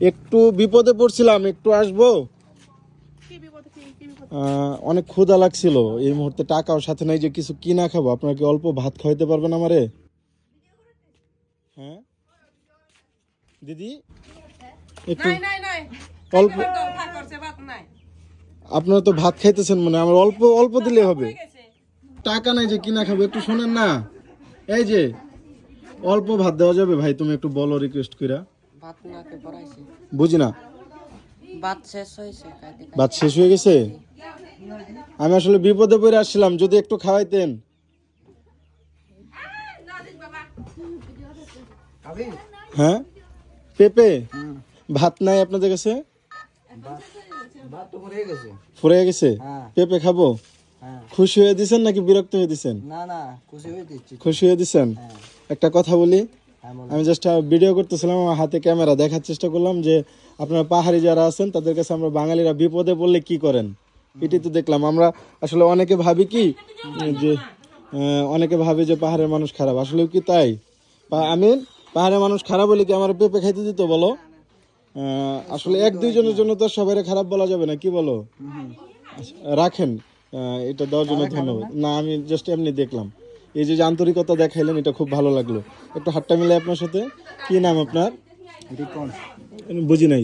একটু বিপদে পড়ছিলাম একটু আসব? অনেক ক্ষুধা লাগছিল। এই মুহূর্তে টাকাও সাথে নাই যে কিছু কিনা খাব। আপনার কি অল্প ভাত খাওয়াইতে পারবেন আমারে? হ্যাঁ? দিদি? একটু অল্প আপনারা তো ভাত খাইতেছেন মানে আমার অল্প অল্প দিলে হবে। টাকা নাই যে কিনা খাব একটু শোনেন না। এই যে অল্প ভাত দেওয়া যাবে ভাই তুমি একটু বলো রিকোয়েস্ট কইরা। ভাত নাকে পড়াইছে বুঝি না। ভাত শেষ হয়েছে খাইতে খাইতে। ভাত শেষ হয়ে গেছে? আমি আসলে বিপদে পড়ে আসছিলাম যদি একটু খাওয়াইতেন। হ্যাঁ? পেঁপে? ভাত নাই আপনাদের কাছে? ভাত গেছে? ফুরে গেছে হ্যাঁ। পেঁপে খাব? হ্যাঁ খুশি হয়ে দিছেন নাকি বিরক্ত হয়ে দিছেন? না না খুশি হয়ে দিচ্ছি। খুশি হয়ে দিছেন? হ্যাঁ। একটা কথা বলো। আমি জাস্ট ভিডিও করতেছিলাম আমার হাতে ক্যামেরা দেখার চেষ্টা করলাম যে আপনারা পাহাড়ি যারা আছেন তাদের কাছে আমরা বাঙালিরা বিপদে পড়লে কি করেন? এটাই তো দেখলাম। আমরা আসলে অনেকে ভাবি কি যে অনেকে ভাবে যে পাহাড়ের মানুষ খারাপ। আসলে কি তাই? আমি পাহাড়ের মানুষ খারাপ বলে কি আমার পেঁপে খাইতে দিত বলো? আসলে এক দুইজনের জন্য তো সবাই খারাপ বলা যাবে না কি বলো? আচ্ছা, রাখেন। এটা দেওয়ার জন্য ধন্যবাদ। না। আমি জাস্ট এমনি দেখলাম। এই যে আন্তরিকতা দেখাইলেন এটা খুব ভালো লাগল। একটু হাতটা মিলে আপনার সাথে। কি নাম আপনার? বুঝি নাই।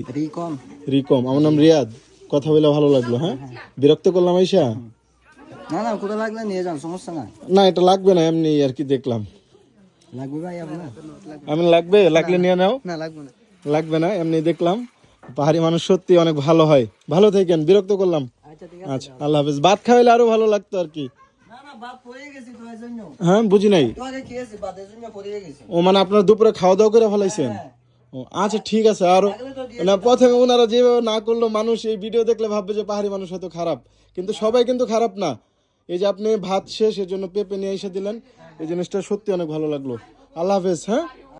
রিকম। আমার নাম রিয়াদ। কথা বলে ভালো লাগল হ্যাঁ? বিরক্ত করলাম আইসা? না না কোথাও লাগলে নিয়ে যান সমস্যা না না এটা লাগবে না এমনি আর কি দেখলাম। লাগবে ভাই আপনার? আমি লাগবে? লাগলে নিয়ে নাও। না লাগবে না। লাগবে না এমনি দেখলাম। পাহাড়ি মানুষ সত্যি অনেক ভালো হয়। ভালো থাকেন বিরক্ত করলাম। আচ্ছা আচ্ছা আল্লাহ হাফেজ। ভাত খাওয়াইলে আরও ভালো লাগতো আর কি। হ্যাঁ বুঝি নাই। ও মানে আপনার দুপুরে খাওয়া দাওয়া করে ফেলাইছেন? ও আচ্ছা ঠিক আছে। আর না প্রথমে ওনারা যেভাবে না করল মানুষ এই ভিডিও দেখলে ভাববে যে পাহাড়ি মানুষ হয়তো খারাপ। কিন্তু সবাই কিন্তু খারাপ না। এই যে আপনি ভাত শেষ এর জন্য পেঁপে নিয়ে এসে দিলেন। এই জিনিসটা সত্যি অনেক ভালো লাগল। আল্লাহ হাফেজ হ্যাঁ?